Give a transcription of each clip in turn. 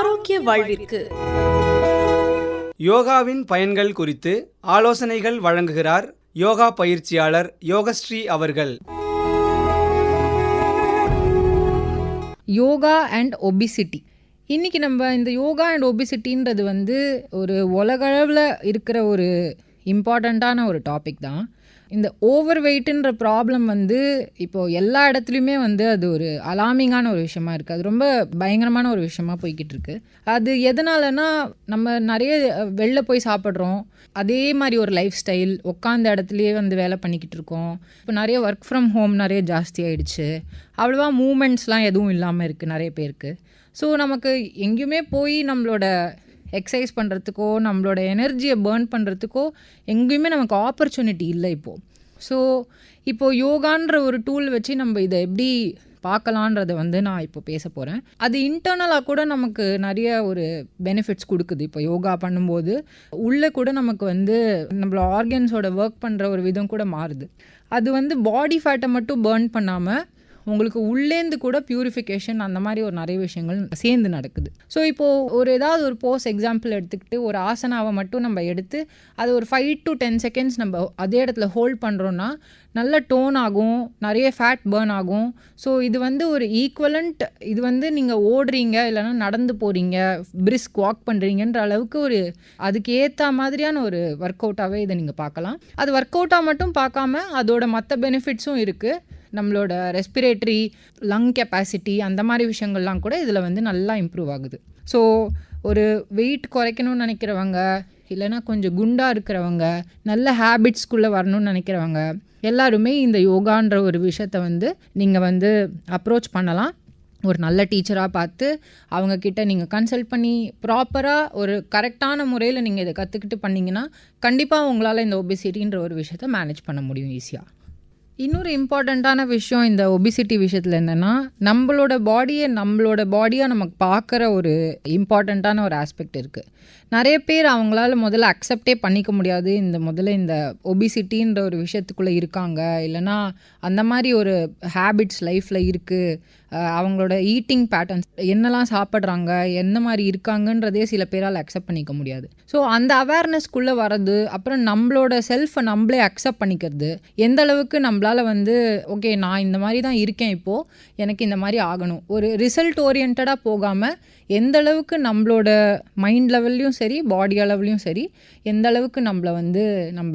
ஆரோக்கிய வாழ்விற்கு. யோகாவின் பயன்கள் குறித்து ஆலோசனைகள் வழங்குகிறார் யோகா பயிற்சியாளர் யோகஸ்ரீ அவர்கள். Yoga and obesity. இன்றைக்கி நம்ம இந்த யோகா அண்ட் ஒபிசிட்டின்றது வந்து ஒரு உலகளவில் இருக்கிற ஒரு இம்பார்ட்டண்ட்டான ஒரு டாபிக் தான். இந்த ஓவர் வெயிட்டுன்ற ப்ராப்ளம் வந்து இப்போது எல்லா இடத்துலையுமே வந்து அது ஒரு அலாமிங்கான ஒரு விஷயமா இருக்குது அது ரொம்ப பயங்கரமான ஒரு விஷயமா போய்கிட்டு இருக்கு. அது எதனாலனா நம்ம நிறைய வெளில போய் சாப்பிட்றோம். அதே மாதிரி ஒரு லைஃப் ஸ்டைல் உட்காந்த இடத்துலையே வந்து வேலை பண்ணிக்கிட்டு இருக்கோம். இப்போ நிறைய ஒர்க் ஃப்ரம் ஹோம் நிறைய ஜாஸ்தி ஆயிடுச்சு. அவ்வளோவா மூமெண்ட்ஸ்லாம் எதுவும் இல்லாமல் இருக்குது நிறைய பேருக்கு. ஸோ நமக்கு எங்கேயுமே போய் நம்மளோட எக்ஸசைஸ் பண்ணுறதுக்கோ நம்மளோட எனர்ஜியை பேர்ன் பண்ணுறதுக்கோ எங்கேயுமே நமக்கு ஆப்பர்ச்சுனிட்டி இல்லை இப்போது ஸோ இப்போது யோகான்ற ஒரு டூல் வச்சு நம்ம இதை எப்படி பார்க்கலான்றதை வந்து நான் இப்போ பேச போகிறேன் அது இன்டர்னலாக கூட நமக்கு நிறைய ஒரு பெனிஃபிட்ஸ் கொடுக்குது. இப்போ யோகா பண்ணும்போது உள்ளே கூட நமக்கு வந்து நம்மள ஆர்கன்ஸோட ஒர்க் பண்ணுற ஒரு விதம் கூட மாறுது. அது வந்து பாடி ஃபேட்டை மட்டும் பேர்ன் பண்ணாமல் உங்களுக்கு உள்ளேந்து கூட பியூரிஃபிகேஷன் அந்த மாதிரி ஒரு நிறைய விஷயங்கள் சேர்ந்து நடக்குது. ஸோ இப்போது ஒரு ஏதாவது ஒரு போஸ் எக்ஸாம்பிள் எடுத்துக்கிட்டு ஒரு ஆசனாவை மட்டும் நம்ம எடுத்து அது ஒரு ஃபைவ் டு டென் செகண்ட்ஸ் நம்ம அதே இடத்துல ஹோல்ட் பண்ணுறோன்னா நல்ல டோன் ஆகும் நிறைய ஃபேட் பேர்ன் ஆகும். ஸோ இது வந்து ஒரு ஈக்குவலண்ட் இது வந்து நீங்கள் ஓடுறீங்க இல்லைன்னா நடந்து போகிறீங்க பிரிஸ்க் வாக் பண்ணுறீங்கன்ற அளவுக்கு ஒரு அதுக்கு ஏற்ற மாதிரியான ஒரு ஒர்க் அவுட்டாகவே இதை நீங்கள் பார்க்கலாம். அது ஒர்க் அவுட்டாக மட்டும் பார்க்காம அதோட மற்ற பெனிஃபிட்ஸும் இருக்குது நம்மளோட ரெஸ்பிரேட்டரி லங் கெப்பாசிட்டி அந்த மாதிரி விஷயங்கள்லாம் கூட இதில் வந்து நல்லா இம்ப்ரூவ் ஆகுது. ஸோ ஒரு வெயிட் குறைக்கணும்னு நினைக்கிறவங்க இல்லைனா கொஞ்சம் குண்டாக இருக்கிறவங்க நல்ல ஹேபிட்ஸ்குள்ளே வரணும்னு நினைக்கிறவங்க எல்லாருமே இந்த யோகான்ற ஒரு விஷயத்த வந்து நீங்கள் வந்து அப்ரோச் பண்ணலாம். ஒரு நல்ல டீச்சராக பார்த்து அவங்கக்கிட்ட நீங்கள் கன்சல்ட் பண்ணி ப்ராப்பராக ஒரு கரெக்டான முறையில் நீங்கள் இதை கற்றுக்கிட்டு பண்ணிங்கன்னா கண்டிப்பாக உங்களால் இந்த ஒபிசிட்டின்ற ஒரு விஷயத்த மேனேஜ் பண்ண முடியும் ஈஸியாக இன்னொரு இம்பார்ட்டண்ட்டான விஷயம் இந்த ஒபிசிட்டி விஷயத்தில் என்னென்னா நம்மளோட பாடியை நம்மளோட பாடியாக நமக்கு பார்க்குற ஒரு இம்பார்ட்டண்ட்டான ஒரு ஆஸ்பெக்ட் இருக்குது நிறைய பேர் அவங்களால முதல்ல அக்செப்டே பண்ணிக்க முடியாது. இந்த முதல்ல இந்த ஒபிசிட்டின்ற ஒரு விஷயத்துக்குள்ளே இருக்காங்க. இல்லைனா அந்த மாதிரி ஒரு ஹேபிட்ஸ் லைஃப்பில் இருக்குது அவங்களோட ஈட்டிங் பேட்டர்ன்ஸ் என்னெல்லாம் சாப்பிட்றாங்க என்ன மாதிரி இருக்காங்கன்றதே சில பேரால் அக்செப்ட் பண்ணிக்க முடியாது. ஸோ அந்த அவேர்னஸ்க்குள்ளே வரது அப்புறம் நம்மளோட செல்ஃபை நம்மளே அக்செப்ட் பண்ணிக்கிறது எந்த அளவுக்கு நம்மளால் வந்து ஓகே நான் இந்த மாதிரி தான் இருக்கேன் இப்போது எனக்கு இந்த மாதிரி ஆகணும். ஒரு ரிசல்ட் ஓரியன்டாக போகாமல் எந்த அளவுக்கு நம்மளோட மைண்ட் லெவல்லையும் சரி பாடி அளவுலையும் சரி எந்த அளவுக்கு நம்மளை வந்து நம்ம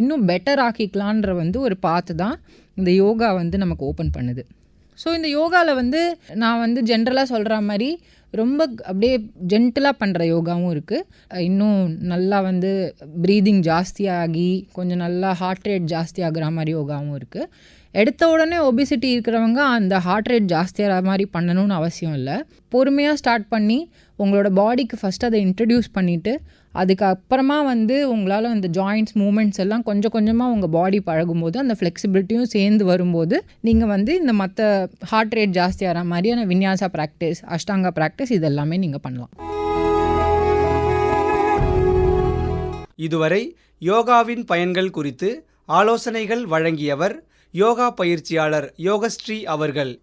இன்னும் பெட்டர் ஆக்கிக்கலான்ற வந்து ஒரு பார்த்து தான் இந்த யோகா வந்து நமக்கு ஓப்பன் பண்ணுது. ஸோ இந்த யோகாவில் வந்து நான் வந்து ஜென்ரலாக சொல்கிற மாதிரி ரொம்ப அப்படியே ஜென்டிலாக பண்ணுற யோகாவும் இருக்குது இன்னும் நல்லா வந்து ப்ரீதிங் ஜாஸ்தியாகி கொஞ்சம் நல்லா ஹார்ட் ரேட் ஜாஸ்தி ஆகுற மாதிரி யோகாவும் இருக்குது எடுத்த உடனே ஒபிசிட்டி இருக்கிறவங்க அந்த ஹார்ட் ரேட் ஜாஸ்தியாக மாதிரி பண்ணணும்னு அவசியம் இல்லை. பொறுமையாக ஸ்டார்ட் பண்ணி உங்களோட பாடிக்கு ஃபஸ்ட் அதை இன்ட்ரடியூஸ் பண்ணிவிட்டு அதுக்கப்புறமா வந்து உங்களால் அந்த ஜாயிண்ட்ஸ் மூமெண்ட்ஸ் எல்லாம் கொஞ்சம் கொஞ்சமாக உங்கள் பாடி பழகும்போது அந்த ஃப்ளெக்சிபிலிட்டியும் சேர்ந்து வரும்போது நீங்கள் வந்து இந்த மற்ற ஹார்ட் ரேட் ஜாஸ்தியாகிற மாதிரியான வின்யாசா ப்ராக்டிஸ் அஷ்டாங்கா ப்ராக்டிஸ் இதெல்லாமே நீங்கள் பண்ணலாம். இதுவரை யோகாவின் பயன்கள் குறித்து ஆலோசனைகள் வழங்கியவர் யோகா பயிற்சியாளர் யோகஸ்ரீ அவர்கள்.